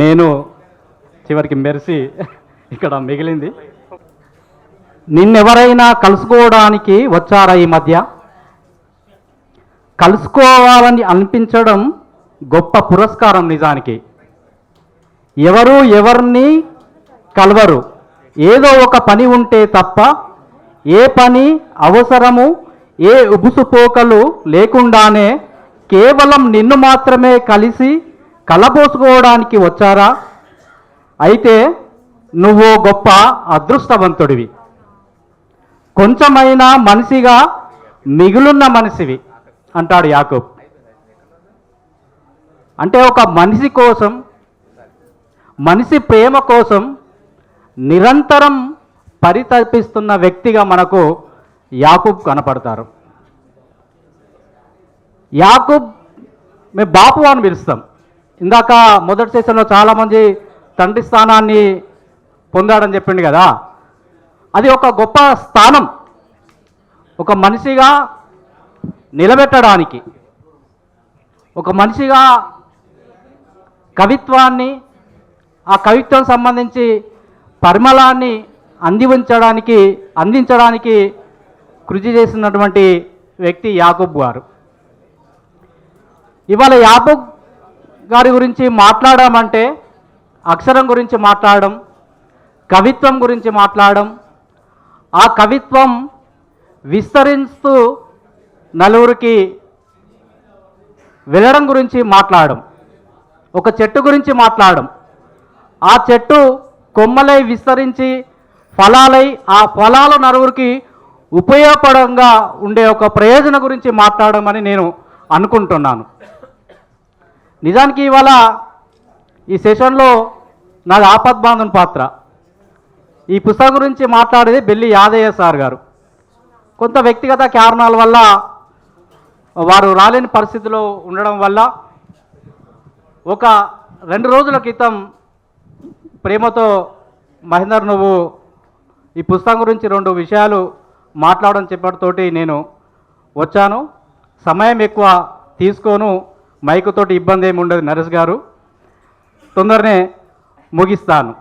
నేను చివరికి మెరిసి ఇక్కడ మిగిలింది. నిన్నెవరైనా కలుసుకోవడానికి వచ్చారా ఈ మధ్య? కలుసుకోవాలని అనిపించడం గొప్ప పురస్కారం నిజానికి. ఎవరు ఎవరిని కలవరు. ఏదో ఒక పని ఉంటే తప్ప ఏ పని అవసరము ఏ ఉబుసుపోకలు లేకుండానే కేవలం నిన్ను మాత్రమే కలిసి కలబోసుకోవడానికి వచ్చారా? అయితే నువ్వు గొప్ప అదృష్టవంతుడివి. కొంచెమైనా మనిషిగా మిగులున్న మనిషివి అంటాడు యాకూబ్. అంటే ఒక మనిషి కోసం మనిషి ప్రేమ కోసం నిరంతరం పరితపిస్తున్న వ్యక్తిగా మనకు యాకూబ్ కనపడతారు. యాకూబ్ మేము బాపు అని పిలుస్తాం. ఇందాక మొదటి సెషన్లో చాలామంది తండ్రి స్థానాన్ని పొందాడని చెప్పిండు కదా. అది ఒక గొప్ప స్థానం. ఒక మనిషిగా నిలబెట్టడానికి ఒక మనిషిగా కవిత్వాన్ని ఆ కవిత్వం సంబంధించి పరిమళాన్ని అందించడానికి అందించడానికి కృషి చేసినటువంటి వ్యక్తి యాకూబ్ గారు. ఇవాళ యాకూబ్ గారి గురించి మాట్లాడమంటే అక్షరం గురించి మాట్లాడడం కవిత్వం గురించి మాట్లాడడం ఆ కవిత్వం విస్తరిస్తూ నలుగురికి వెళ్ళడం గురించి మాట్లాడడం ఒక చెట్టు గురించి మాట్లాడడం. ఆ చెట్టు కొమ్మలై విస్తరించి ఫలాలై ఆ ఫలాలు నలుగురికి ఉపయోగపడంగా ఉండే ఒక ప్రయోజనం గురించి మాట్లాడడం అని నేను అనుకుంటున్నాను. నిజానికి ఇవాళ ఈ సెషన్లో నాది ఆపద్బాంధన్ పాత్ర. ఈ పుస్తకం గురించి మాట్లాడేది బెల్లి యాదయ్య సార్ గారు. కొంత వ్యక్తిగత కారణాల వల్ల వారు రాలేని పరిస్థితిలో ఉండడం వల్ల ఒక రెండు రోజుల క్రితం ప్రేమతో మహేందర్ నువ్వు ఈ పుస్తకం గురించి రెండు విషయాలు మాట్లాడడం చెప్పడంతోటి నేను వచ్చాను. సమయం ఎక్కువ తీసుకోను. మైకుతోటి ఇబ్బంది ఏమి ఉండదు నరేష్ గారు. తొందరనే ముగిస్తాను.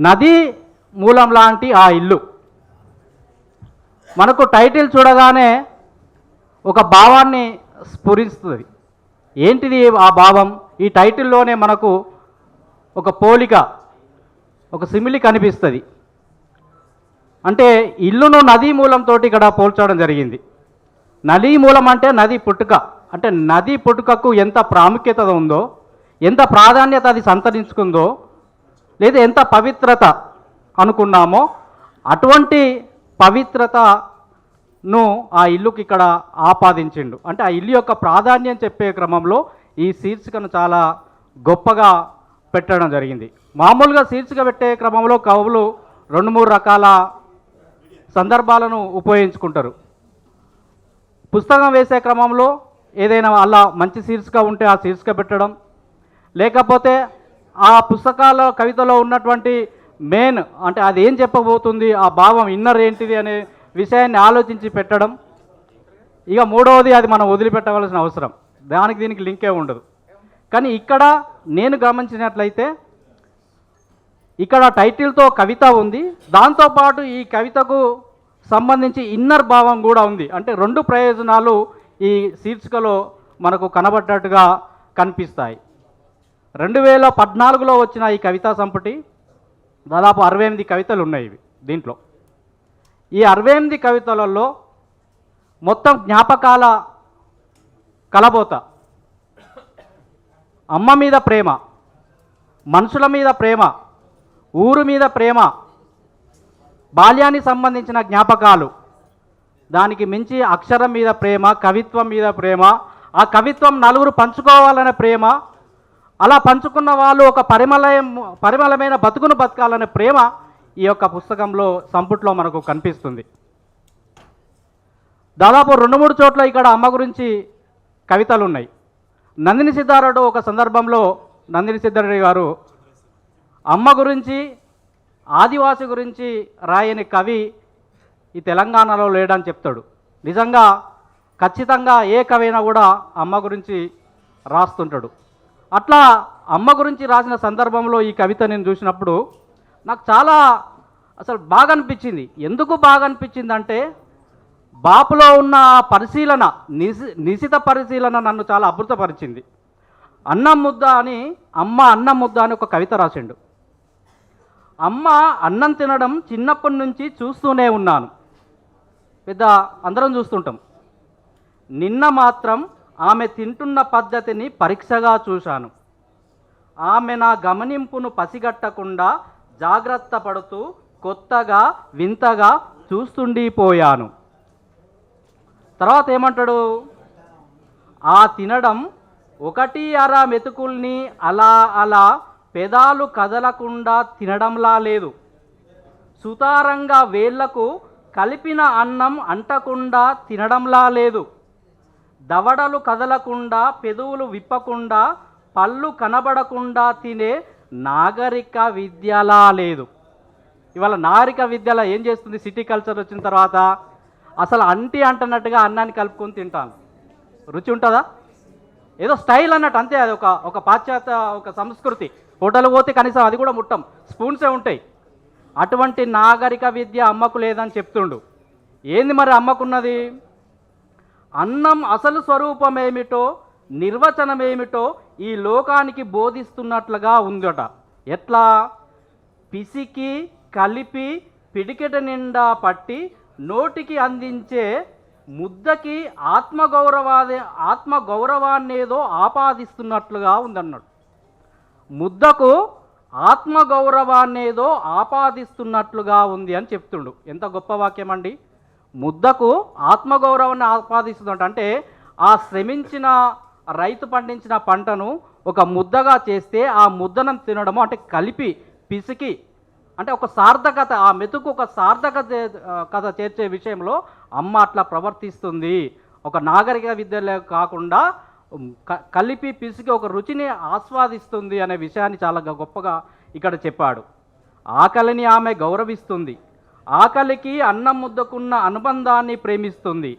నది మూలం లాంటి ఆ ఇల్లు. మనకు టైటిల్ చూడగానే ఒక భావాన్ని స్ఫురిస్తుంది. ఏంటిది ఆ భావం? ఈ టైటిల్లోనే మనకు ఒక పోలిక ఒక సిమిలి కనిపిస్తుంది. అంటే ఇల్లును నదీ మూలంతో ఇక్కడ పోల్చడం జరిగింది. నదీ మూలం అంటే నది పుట్టుక. అంటే నది పుట్టుకకు ఎంత ప్రాముఖ్యత ఉందో ఎంత ప్రాధాన్యత అది సంతరించుకుందో లేదా ఎంత పవిత్రత అనుకున్నామో అటువంటి పవిత్రతను ఆ ఇల్లుకి ఇక్కడ ఆపాదించిండు. అంటే ఆ ఇల్లు యొక్క ప్రాధాన్యం చెప్పే క్రమంలో ఈ శీర్షికను చాలా గొప్పగా పెట్టడం జరిగింది. మామూలుగా శీర్షిక పెట్టే క్రమంలో కవులు రెండు మూడు రకాల సందర్భాలను ఉపయోగించుకుంటారు. పుస్తకం వేసే క్రమంలో ఏదైనా అలా మంచి శీర్షిక ఉంటే ఆ శీర్షిక పెట్టడం. లేకపోతే ఆ పుస్తకాల కవితలో ఉన్నటువంటి మెయిన్ అంటే అది ఏం చెప్పబోతుంది ఆ భావం ఇన్నర్ ఏంటిది అనే విషయాన్ని ఆలోచించి పెట్టడం. ఇక మూడవది అది మనం వదిలిపెట్టవలసిన అవసరం. దానికి దీనికి లింకే ఉండదు. కానీ ఇక్కడ నేను గమనించినట్లయితే ఇక్కడ టైటిల్తో కవిత ఉంది. దాంతోపాటు ఈ కవితకు సంబంధించి ఇన్నర్ భావం కూడా ఉంది. అంటే రెండు ప్రయోజనాలు ఈ శీర్షికలో మనకు కనబడ్డట్టుగా కనిపిస్తాయి. రెండు వేల పద్నాలుగులో వచ్చిన ఈ కవితా సంపుటి దాదాపు అరవై ఎనిమిది కవితలు ఉన్నాయి ఇవి దీంట్లో. ఈ అరవై ఎనిమిది కవితలలో మొత్తం జ్ఞాపకాల కలబోత. అమ్మ మీద ప్రేమ మనుషుల మీద ప్రేమ ఊరు మీద ప్రేమ బాల్యానికి సంబంధించిన జ్ఞాపకాలు దానికి మించి అక్షరం మీద ప్రేమ కవిత్వం మీద ప్రేమ ఆ కవిత్వం నలుగురు పంచుకోవాలనే ప్రేమ అలా పంచుకున్న వాళ్ళు ఒక పరిమళయం పరిమళమైన బతుకును బతకాలనే ప్రేమ ఈ యొక్క పుస్తకంలో సంపుట్లో మనకు కనిపిస్తుంది. దాదాపు రెండు మూడు చోట్ల ఇక్కడ అమ్మ గురించి కవితలు ఉన్నాయి నందిని సిద్ధారెడ్డి ఒక సందర్భంలో నందిని సిద్ధారెడ్డి గారు అమ్మ గురించి ఆదివాసి గురించి రాయని కవి ఈ తెలంగాణలో లేడని చెప్తాడు. నిజంగా ఖచ్చితంగా ఏ కవైనా కూడా అమ్మ గురించి రాస్తుంటాడు. అట్లా అమ్మ గురించి రాసిన సందర్భంలో ఈ కవిత నేను చూసినప్పుడు నాకు చాలా అసలు బాగా అనిపించింది. ఎందుకు బాగా అనిపించింది అంటే బాపులో ఉన్న పరిశీలన నిశి నిశిత పరిశీలన నన్ను చాలా అద్భుతపరిచింది. అన్నం ముద్ద అని అమ్మ అన్నం ముద్ద అని ఒక కవిత రాసిండు. అమ్మ అన్నం తినడం చిన్నప్పటి నుంచి చూస్తూనే ఉన్నాను. పెద్ద అందరం చూస్తుంటాం. నిన్న మాత్రం ఆమె తింటున్న పద్ధతిని పరీక్షగా చూశాను. ఆమె నా గమనింపును పసిగట్టకుండా జాగ్రత్త పడుతూ కొత్తగా వింతగా చూస్తుండిపోయాను. తర్వాత ఏమంటాడు? ఆ తినడం ఒకటి అర మెతుకుల్ని అలా అలా పెదాలు కదలకుండా తినడంలా లేదు. సుతారంగా వేళ్ళకు కలిపిన అన్నం అంటకుండా తినడంలా లేదు. దవడలు కదలకుండా పెదవులు విప్పకుండా పళ్ళు కనబడకుండా తినే నాగరిక విద్యలా లేదు. ఇవాళ నాగరిక విద్యలో ఏం చేస్తుంది? సిటీ కల్చర్ వచ్చిన తర్వాత అసలు అంటి అంటున్నట్టుగా అన్నాన్ని కలుపుకొని తింటాను. రుచి ఉంటుందా? ఏదో స్టైల్ అన్నట్టు అంతే అది ఒక ఒక పాశ్చాత్య ఒక సంస్కృతి. హోటల్ పోతే కనీసం అది కూడా ముట్టం. స్పూన్సే ఉంటాయి. అటువంటి నాగరిక విద్య అమ్మకు లేదని చెప్తుండు. ఏంది మరి అమ్మకున్నది? అన్నం అసలు స్వరూపం ఏమిటో నిర్వచనం ఏమిటో ఈ లోకానికి బోధిస్తున్నట్లుగా ఉందట. ఎట్లా? పిసికి కలిపి పిడికెట నిండా పట్టి నోటికి అందించే ముద్దకి ఆత్మగౌరవాదే ఆత్మగౌరవాన్నేదో ఆపాదిస్తున్నట్లుగా ఉందన్నాడు. ముద్దకు ఆత్మగౌరవాన్నేదో ఆపాదిస్తున్నట్లుగా ఉంది అని చెప్తుండు. ఎంత గొప్ప వాక్యం అండి. ముద్దకు ఆత్మగౌరవాన్ని ఆపాదిస్తుందంట అంటే ఆ శ్రమించిన రైతు పండించిన పంటను ఒక ముద్దగా చేస్తే ఆ ముద్దనం తినడము అంటే కలిపి పిసికి అంటే ఒక సార్థకత ఆ మెతుకు ఒక సార్థకత కథ చేర్చే విషయంలో అమ్మ అట్లా ప్రవర్తిస్తుంది. ఒక నాగరిక విద్యలే కాకుండా కలిపి పిసికి ఒక రుచిని ఆస్వాదిస్తుంది అనే విషయాన్ని చాలా గొప్పగా ఇక్కడ చెప్పాడు. ఆకలిని ఆమె గౌరవిస్తుంది. ఆకలికి అన్నం ముద్దకున్న అనుబంధాన్ని ప్రేమిస్తుంది.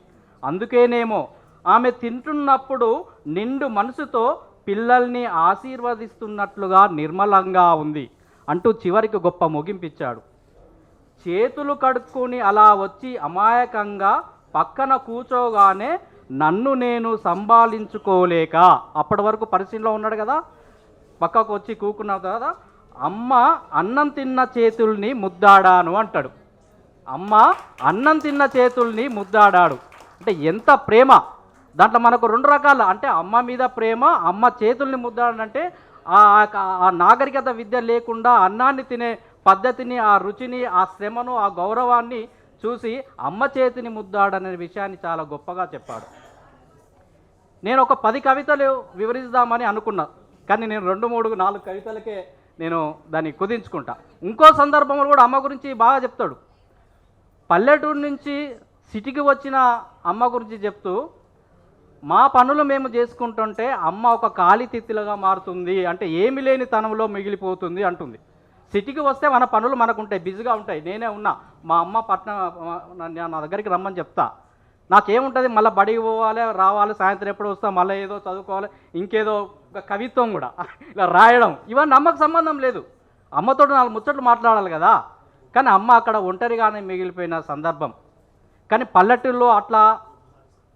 అందుకేనేమో ఆమె తింటున్నప్పుడు నిండు మనసుతో పిల్లల్ని ఆశీర్వదిస్తున్నట్లుగా నిర్మలంగా ఉంది అంటూ చివరికి గొప్ప ముగింపిచ్చాడు. చేతులు కడుక్కొని అలా వచ్చి అమాయకంగా పక్కన కూర్చోగానే నన్ను నేను సంభాళించుకోలేక అప్పటి వరకు పరిశీలనలో ఉన్నాడు కదా పక్కకు వచ్చి కూకున్నాడు కదా అమ్మ అన్నం తిన్న చేతుల్ని ముద్దాడాను అంటాడు. అమ్మ అన్నం తిన్న చేతుల్ని ముద్దాడాడు. అంటే ఎంత ప్రేమ. దాంట్లో మనకు రెండు రకాల. అంటే అమ్మ మీద ప్రేమ అమ్మ చేతుల్ని ముద్దాడంటే ఆ ఆ నాగరికత విద్య లేకుండా అన్నాన్ని తినే పద్ధతిని ఆ రుచిని ఆ శ్రమను ఆ గౌరవాన్ని చూసి అమ్మ చేతిని ముద్దాడనే విషయాన్ని చాలా గొప్పగా చెప్పాడు. నేను ఒక పది కవితలు వివరిద్దామని అనుకున్నా కానీ నేను రెండు మూడు నాలుగు కవితలకే నేను దాన్ని కుదించుకుంటా. ఇంకో సందర్భంలో కూడా అమ్మ గురించి బాగా చెప్తాడు. పల్లెటూరు నుంచి సిటీకి వచ్చిన అమ్మ గురించి చెప్తూ మా పనులు మేము చేసుకుంటుంటే అమ్మ ఒక ఖాళీ తిత్తిలుగా మారుతుంది అంటే ఏమి లేని తనంలో మిగిలిపోతుంది అంటుంది. సిటీకి వస్తే మన పనులు మనకు ఉంటాయి బిజీగా ఉంటాయి. నేనే ఉన్నా మా అమ్మ పట్నం నా- నా దగ్గరికి రమ్మని చెప్తా. నాకేముంటుంది? మళ్ళీ బడికి పోవాలి రావాలి సాయంత్రం ఎప్పుడు వస్తా మళ్ళీ ఏదో చదువుకోవాలి ఇంకేదో కవిత్వం కూడా ఇలా రాయడం ఇవన్నీ అమ్మకు సంబంధం లేదు. అమ్మతో నాలుగు ముచ్చట్లు మాట్లాడాలి కదా. కానీ అమ్మ అక్కడ ఒంటరిగానే మిగిలిపోయిన సందర్భం. కానీ పల్లెటూరులో అట్లా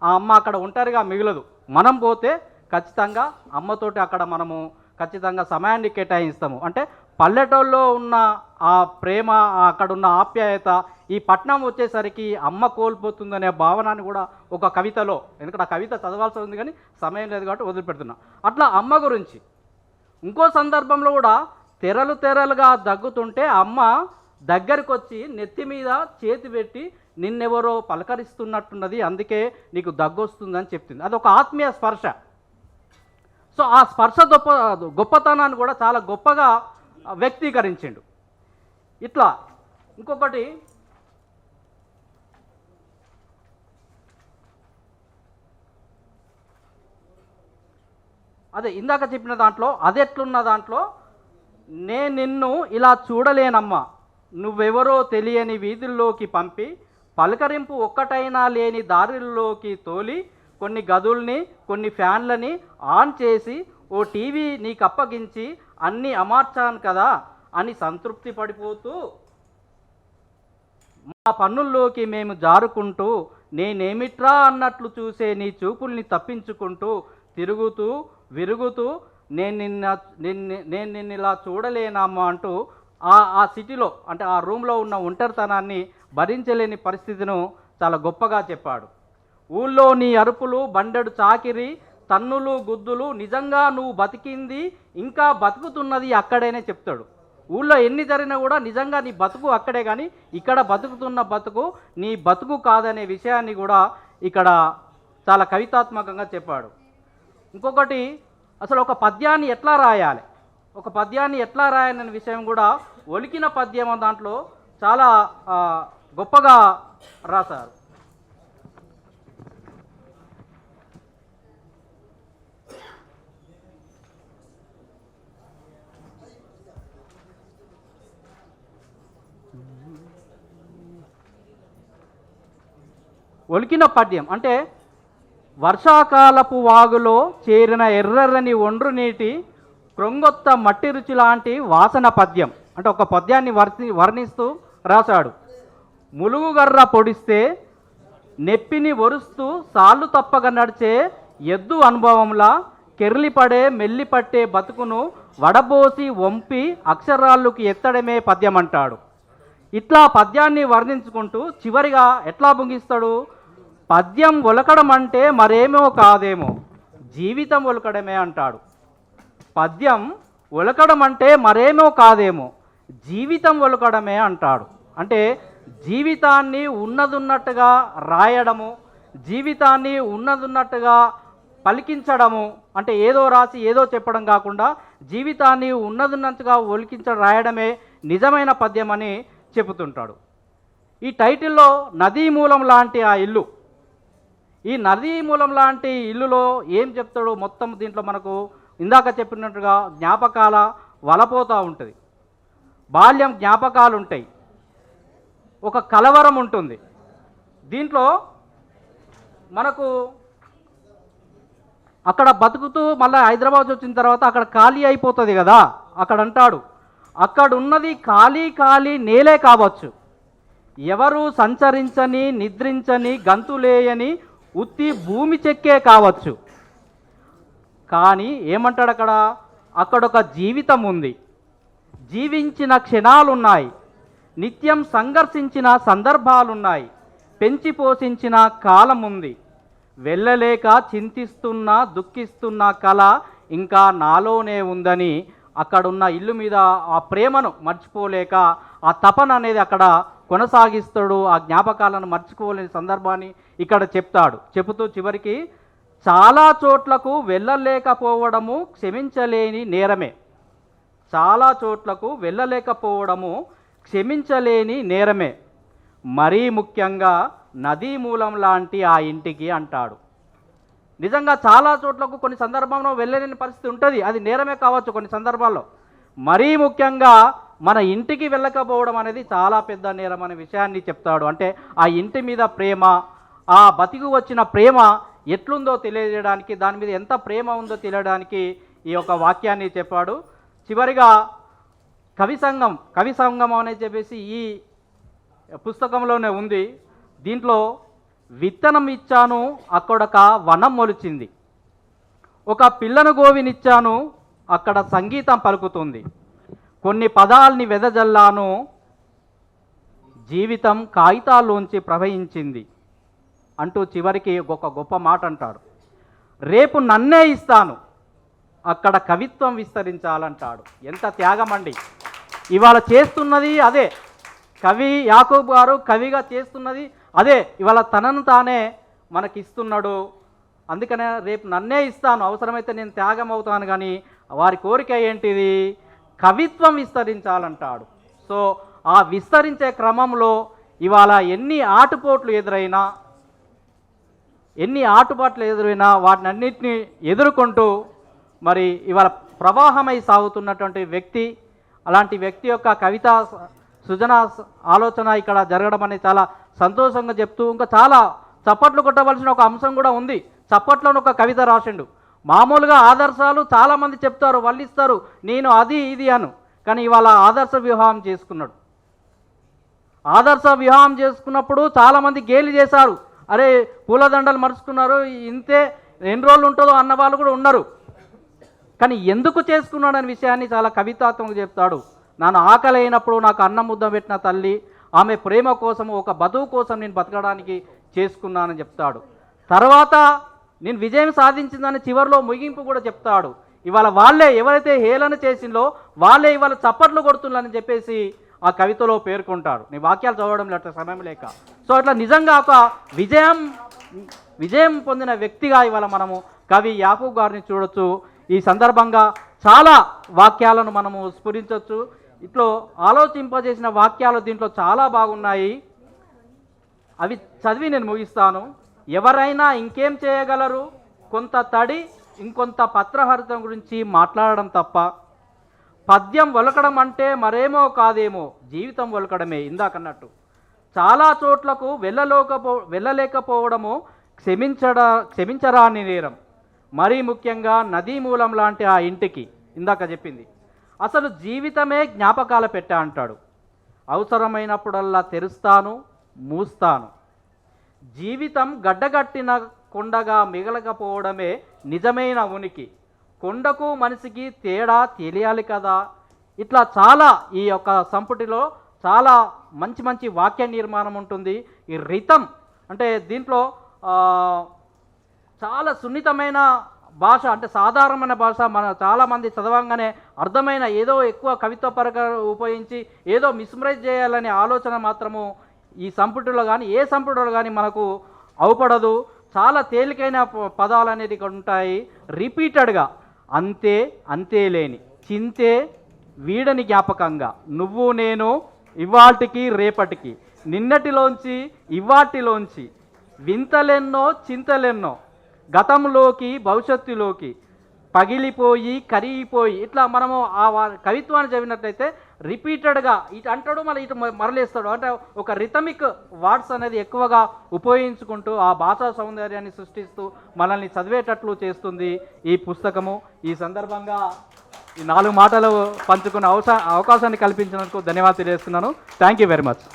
ఆ అమ్మ అక్కడ ఒంటరిగా మిగలదు. మనం పోతే ఖచ్చితంగా అమ్మతోటి అక్కడ మనము ఖచ్చితంగా సమయాన్ని కేటాయిస్తాము. అంటే పల్లెటూళ్ళలో ఉన్న ఆ ప్రేమ అక్కడున్న అక్కడ ఉన్న ఆప్యాయత ఈ పట్నం వచ్చేసరికి అమ్మ కోల్పోతుందనే భావనాన్ని కూడా ఒక కవితలో ఎందుకంటే ఆ కవిత చదవాల్సి ఉంది కానీ సమయం లేదు కాబట్టి వదిలిపెడుతున్నా. అట్లా అమ్మ గురించి ఇంకో సందర్భంలో కూడా తెరలు తెరలుగా దగ్గుతుంటే అమ్మ దగ్గరికి వచ్చి నెత్తి మీద చేతి పెట్టి నిన్నెవరో పలకరిస్తున్నట్టున్నది అందుకే నీకు దగ్గు వస్తుందని చెప్తుంది. అది ఒక ఆత్మీయ స్పర్శ. సో ఆ స్పర్శ గొప్ప గొప్పతనాన్ని కూడా చాలా గొప్పగా వ్యక్తీకరించిండు. ఇట్లా ఇంకొకటి అదే ఇందాక చెప్పిన దాంట్లో అది ఎట్లున్న దాంట్లో నే నిన్ను ఇలా చూడలేనమ్మా. నువ్వెవరో తెలియని వీధుల్లోకి పంపి పలకరింపు ఒక్కటైనా లేని దారుల్లోకి తోలి కొన్ని గదుల్ని కొన్ని ఫ్యాన్లని ఆన్ చేసి ఓ టీవీ నీకు అప్పగించి అన్నీ అమార్చాను కదా అని సంతృప్తి పడిపోతూ మా పన్నుల్లోకి మేము జారుకుంటూ నేనేమిట్రా అన్నట్లు చూసే నీ చూపుల్ని తప్పించుకుంటూ తిరుగుతూ విరుగుతూ నేను నిన్న నిన్ను నేను నిన్ను ఇలా చూడలేనమ్మా అంటూ ఆ ఆ సిటీలో అంటే ఆ రూమ్లో ఉన్న ఒంటరితనాన్ని భరించలేని పరిస్థితిను చాలా గొప్పగా చెప్పాడు. ఊళ్ళో నీ అరుపులు బండెడు చాకిరి తన్నులు గుద్దులు నిజంగా నువ్వు బతికింది ఇంకా బతుకుతున్నది అక్కడేనే చెప్తాడు. ఊళ్ళో ఎన్ని జరిగినా కూడా నిజంగా నీ బతుకు అక్కడే కానీ ఇక్కడ బతుకుతున్న బతుకు నీ బతుకు కాదనే విషయాన్ని కూడా ఇక్కడ చాలా కవితాత్మకంగా చెప్పాడు. ఇంకొకటి అసలు ఒక పద్యాన్ని ఎట్లా రాయాలి? ఒక పద్యాన్ని ఎట్లా రాయాలనే విషయం కూడా ఒలికిన పద్యం దాంట్లో చాలా గొప్పగా రాశారు. ఒలికిన పద్యం అంటే వర్షాకాలపు వాగులో చేరిన ఎర్రని ఒండ్రు నీటి క్రొంగొత్త మట్టి రుచి లాంటి వాసన పద్యం. అంటే ఒక పద్యాన్ని వర్ణి వర్ణిస్తూ రాశాడు. ములుగుగర్ర పొడిస్తే నెప్పిని ఒరుస్తూ సాళ్ళు తప్పక నడిచే ఎద్దు అనుభవంలా కెర్లిపడే మెల్లిపట్టే బతుకును వడబోసి వంపి అక్షరాల్లోకి ఎత్తడమే పద్యం అంటాడు ఇట్లా పద్యాన్ని వర్ణించుకుంటూ చివరిగా ఎట్లా ముగిస్తాడు? పద్యం ఒలకడం అంటే మరేమో కాదేమో. జీవితం ఒలకడమే అంటాడు. పద్యం ఒలకడం అంటే మరేమో కాదేమో. జీవితం ఒలకడమే అంటాడు. అంటే జీవితాన్ని ఉన్నదున్నట్టుగా రాయడము జీవితాన్ని ఉన్నదున్నట్టుగా పలికించడము అంటే ఏదో రాసి ఏదో చెప్పడం కాకుండా జీవితాన్ని ఉన్నదున్నట్టుగా ఒలికించ రాయడమే నిజమైన పద్యం అని చెబుతుంటాడు. ఈ టైటిల్లో నదీ మూలం లాంటి ఆ ఇల్లు ఈ నదీ మూలం లాంటి ఇల్లులో ఏం చెప్తాడో మొత్తం దీంట్లో మనకు ఇందాక చెప్పినట్టుగా జ్ఞాపకాల వలపోతూ ఉంటుంది. బాల్యం జ్ఞాపకాలు ఉంటాయి ఒక కలవరం ఉంటుంది. దీంట్లో మనకు అక్కడ బతుకుతూ మళ్ళీ హైదరాబాద్ వచ్చిన తర్వాత అక్కడ ఖాళీ అయిపోతుంది కదా అక్కడ అంటాడు. అక్కడ ఉన్నది ఖాళీ ఖాళీ నేలే కావచ్చు. ఎవరు సంచరించని నిద్రించని గంతులేయని ఉత్తి భూమి చెక్కే కావచ్చు. కానీ ఏమంటాడు అక్కడ అక్కడ ఒక జీవితం ఉంది జీవించిన క్షణాలున్నాయి. నిత్యం సంఘర్షించిన సందర్భాలున్నాయి. పెంచి పోషించిన కాలం ఉంది వెళ్ళలేక చింతిస్తున్న దుఃఖిస్తున్న కళ ఇంకా నాలోనే ఉందని అక్కడున్న ఇల్లు మీద ఆ ప్రేమను మర్చిపోలేక ఆ తపన అనేది అక్కడ కొనసాగిస్తాడు. ఆ జ్ఞాపకాలను మర్చిపోలేని సందర్భాన్ని ఇక్కడ చెప్తాడు. చెబుతూ చివరికి చాలా చోట్లకు వెళ్ళలేకపోవడము క్షమించలేని నేరమే. చాలా చోట్లకు వెళ్ళలేకపోవడము క్షమించలేని నేరమే. మరీ ముఖ్యంగా నదీ మూలం లాంటి ఆ ఇంటికి అంటాడు. నిజంగా చాలా చోట్లకు కొన్ని సందర్భంలో వెళ్ళలేని పరిస్థితి ఉంటుంది. అది నేరమే కావచ్చు కొన్ని సందర్భాల్లో. మరీ ముఖ్యంగా మన ఇంటికి వెళ్ళకపోవడం అనేది చాలా పెద్ద నేరం అనే విషయాన్ని చెప్తాడు. అంటే ఆ ఇంటి మీద ప్రేమ ఆ బతికి వచ్చిన ప్రేమ ఎట్లుందో తెలియజేయడానికి దాని మీద ఎంత ప్రేమ ఉందో తెలియడానికి ఈ యొక్క వాక్యాన్ని చెప్పాడు. చివరిగా కవి సంఘం కవి సంఘం అని చెప్పేసి ఈ పుస్తకంలోనే ఉంది. దీంట్లో విత్తనం ఇచ్చాను అక్కడొక వనం మొలిచింది. ఒక పిల్లను గోవినిచ్చాను అక్కడ సంగీతం పలుకుతుంది. కొన్ని పదాల్ని వెదజల్లాను జీవితం కాగితాల్లోంచి ప్రవహించింది. అంటూ చివరికి ఒక గొప్ప మాట అంటాడు. రేపు నన్నే ఇస్తాను. అక్కడ కవిత్వం విస్తరించాలంటాడు. ఎంత త్యాగం అండి. ఇవాళ చేస్తున్నది అదే. కవి యాకూబ్ గారు కవిగా చేస్తున్నది అదే. ఇవాళ తనను తానే మనకిస్తున్నాడు. అందుకనే రేపు నన్నే ఇస్తాను. అవసరమైతే నేను త్యాగం అవుతాను కానీ వారి కోరిక ఏంటిది? కవిత్వం విస్తరించాలంటాడు. సో ఆ విస్తరించే క్రమంలో ఇవాళ ఎన్ని ఆటుపోట్లు ఎదురైనా ఎన్ని ఆటుబాట్లు ఎదురైనా వాటిని అన్నింటినీ ఎదుర్కొంటూ మరి ఇవాళ ప్రవాహమై సాగుతున్నటువంటి వ్యక్తి అలాంటి వ్యక్తి యొక్క కవితా సృజన ఆలోచన ఇక్కడ జరగడం అనేది చాలా సంతోషంగా చెప్తూ ఇంకా చాలా చప్పట్లు కొట్టవలసిన ఒక అంశం కూడా ఉంది. చప్పట్లను ఒక కవిత రాసిండు. మామూలుగా ఆదర్శాలు చాలామంది చెప్తారు వల్లిస్తారు నేను అది ఇది అను. కానీ ఇవాళ ఆదర్శ వివాహం చేసుకున్నాడు. ఆదర్శ వివాహం చేసుకున్నప్పుడు చాలామంది గేలి చేశారు. అరే పూలదండలు మరుచుకున్నారు ఇంతే ఎన్ని రోజులు ఉంటుందో అన్న వాళ్ళు కూడా ఉన్నారు. కానీ ఎందుకు చేసుకున్నాడు అనే విషయాన్ని చాలా కవితాత్మకంగా చెప్తాడు. నన్ను ఆకలి అయినప్పుడు నాకు అన్నం ముద్ద పెట్టిన తల్లి ఆమె ప్రేమ కోసం ఒక బతువు కోసం నేను బతకడానికి చేసుకున్నానని చెప్తాడు. తర్వాత నేను విజయం సాధించిందని చివరిలో ముగింపు కూడా చెప్తాడు. ఇవాళ వాళ్ళే ఎవరైతే హేళన చేసిందో వాళ్ళే ఇవాళ చప్పట్లు కొడుతున్నారని చెప్పేసి ఆ కవితలో పేర్కొంటాడు నీ వాక్యాలు చదవడం లేట సమయం లేక. సో అట్లా నిజంగా ఒక విజయం విజయం పొందిన వ్యక్తిగా ఇవాళ మనము కవి యాకూబ్ గారిని చూడొచ్చు. ఈ సందర్భంగా చాలా వాక్యాలను మనము స్ఫురించవచ్చు ఇట్లో ఆలోచింపజేసిన వాక్యాలు దీంట్లో చాలా బాగున్నాయి. అవి చదివి నేను ముగిస్తాను. ఎవరైనా ఇంకేం చేయగలరు? కొంత తడి ఇంకొంత పత్రహరితం గురించి మాట్లాడడం తప్ప. పద్యం ఒలకడం అంటే మరేమో కాదేమో జీవితం ఒలకడమే ఇందాకన్నట్టు చాలా చోట్లకు వెళ్ళలోకపో వెళ్ళలేకపోవడము క్షమించడ క్షమించరాని నేరం. మరీ ముఖ్యంగా నదీ మూలం లాంటి ఆ ఇంటికి ఇందాక చెప్పింది. అసలు జీవితమే జ్ఞాపకాల పెట్టా అంటాడు. అవసరమైనప్పుడల్లా తెరుస్తాను మూస్తాను. జీవితం గడ్డగట్టిన కొండగా మిగలకపోవడమే నిజమైన ఉనికి. కొండకు మనిషికి తేడా తెలియాలి కదా. ఇట్లా చాలా ఈ యొక్క సంపుటిలో చాలా మంచి మంచి వాక్య నిర్మాణం ఉంటుంది. ఈ రితం అంటే దీంట్లో చాలా సున్నితమైన భాష అంటే సాధారణమైన భాష మన చాలామంది చదవంగానే అర్థమైన ఏదో ఎక్కువ కవిత్వ పరగ ఉపయోగించి ఏదో మిస్మరైజ్ చేయాలనే ఆలోచన మాత్రము ఈ సంపుటిలో కానీ ఏ సంపుటిలో కానీ మనకు అవపడదు. చాలా తేలికైన ప- పదాలు అనేది ఇక్కడ ఉంటాయి. రిపీటెడ్గా అంతే అంతేలేని చింతే వీడని జ్ఞాపకంగా నువ్వు నేను ఇవాటికి రేపటికి నిన్నటిలోంచి ఇవాటిలోంచి వింతలెన్నో చింతలెన్నో గతంలోకి భవిష్యత్తులోకి పగిలిపోయి కరిగిపోయి ఇట్లా మనము ఆ కవిత్వాన్ని చదివినట్లయితే రిపీటెడ్గా ఇటు అంటాడు మళ్ళీ ఇటు మరలేస్తాడు. అంటే ఒక రిథమిక్ వర్డ్స్ అనేది ఎక్కువగా ఉపయోగించుకుంటూ ఆ భాషా సౌందర్యాన్ని సృష్టిస్తూ మనల్ని చదివేటట్లు చేస్తుంది ఈ పుస్తకము. ఈ సందర్భంగా ఈ నాలుగు మాటలు పంచుకునే అవసా అవకాశాన్ని కల్పించినందుకు ధన్యవాదాలు తెలియజేస్తున్నాను. Thank you very much